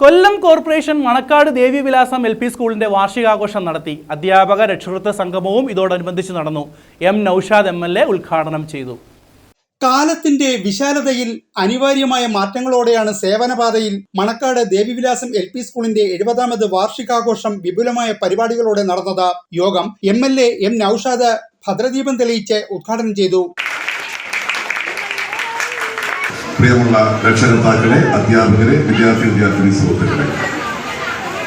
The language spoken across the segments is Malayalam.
Kollam corporation Manakkad Devivilasam L P സ്കൂളിന്റെ വാർഷികാഘോഷം നടത്തി. അധ്യാപക രക്ഷകർത്ത സംഗമവും ഇതോടനുബന്ധിച്ച് നടന്നു. M Noushad M L A ഉദ്ഘാടനം ചെയ്തു. കാലത്തിന്റെ വിശാലതയിൽ അനിവാര്യമായ മാറ്റങ്ങളോടെയാണ് സേവനപാതയിൽ മണക്കാട് ദേവിവിലാസം എൽ പി സ്കൂളിന്റെ എഴുപതാമത് വാർഷികാഘോഷം വിപുലമായ പരിപാടികളോടെ നടന്നത് യോഗം M L A M Noushad ഭദ്രദീപം തെളിയിച്ച് ഉദ്ഘാടനം ചെയ്തു. പ്രിയമുള്ള രക്ഷകർത്താക്കളെ അധ്യാപകരെ വിദ്യാർത്ഥി വിദ്യാർത്ഥിനി സുഹൃത്തുക്കളെ.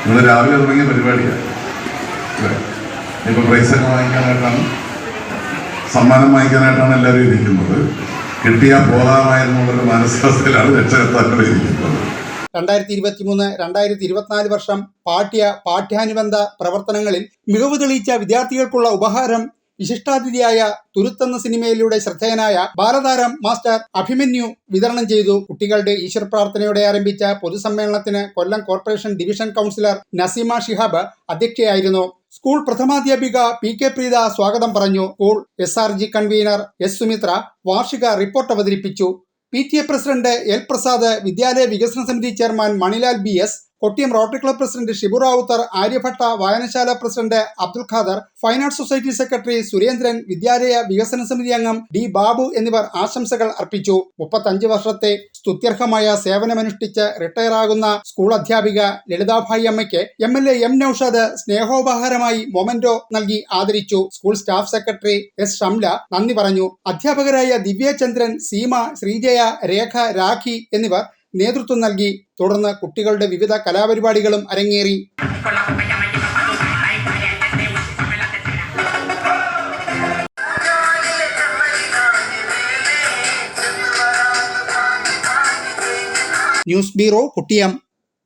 ഇന്ന് രാവിലെ തുടങ്ങിയ പരിപാടിയാണ്. ഇപ്പം പ്രൈസൊക്കെ വാങ്ങിക്കാനായിട്ടാണ് സമ്മാനം വാങ്ങിക്കാനായിട്ടാണ് എല്ലാവരും ഇരിക്കുന്നത്. കിട്ടിയ പോകാമായിരുന്നുള്ളൊരു മാനസികാവസ്ഥയിലാണ് രക്ഷകർത്താക്കൾ ഇരിക്കുന്നത്. രണ്ടായിരത്തി ഇരുപത്തി മൂന്ന് രണ്ടായിരത്തി ഇരുപത്തിനാല് വർഷം പാഠ്യ പാഠ്യാനുബന്ധ പ്രവർത്തനങ്ങളിൽ മികവ് തെളിയിച്ച വിദ്യാർത്ഥികൾക്കുള്ള ഉപഹാരം വിശിഷ്ടാതിഥിയായ തുരുത്തെന്ന സിനിമയിലൂടെ ശ്രദ്ധേയനായ ബാലതാരം മാസ്റ്റർ അഭിമന്യു വിതരണം ചെയ്തു. കുട്ടികളുടെ ഈശ്വര പ്രാർത്ഥനയോടെ ആരംഭിച്ച പൊതുസമ്മേളനത്തിന് Kollam corporation division councillor Naseema Shihab അധ്യക്ഷയായിരുന്നു. School പ്രഥമാധ്യാപിക പി കെ പ്രീത സ്വാഗതം പറഞ്ഞു. School S R G convener S Sumithra വാർഷിക റിപ്പോർട്ട് അവതരിപ്പിച്ചു. P T A president L Prasad വിദ്യാലയ വികസന സമിതി chairman Manilal B S Kottiyam Rotary club president Shibu Rawther Aryabhata വായനശാല president Abdul Khader fine arts society secretary Surendran വിദ്യാലയ വികസന സമിതി അംഗം ഡി ബാബു എന്നിവർ ആശംസകൾ അർപ്പിച്ചു. മുപ്പത്തഞ്ച് വർഷത്തെ സ്തുത്യർഹമായ സേവനമനുഷ്ഠിച്ച് റിട്ടയർ ആകുന്ന സ്കൂൾ അധ്യാപിക ലളിതാഭായി അമ്മയ്ക്ക് M L A M Noushad സ്നേഹോപഹാരമായി memento നൽകി ആദരിച്ചു. School staff secretary S Shamla നന്ദി പറഞ്ഞു. അധ്യാപകരായ ദിവ്യചന്ദ്രൻ സീമ ശ്രീജയ രേഖ രാഖി എന്നിവർ നേതൃത്വം നൽകി. തുടർന്ന് കുട്ടികളുടെ വിവിധ കലാപരിപാടികളും അരങ്ങേറി. News bureau Kottiyam.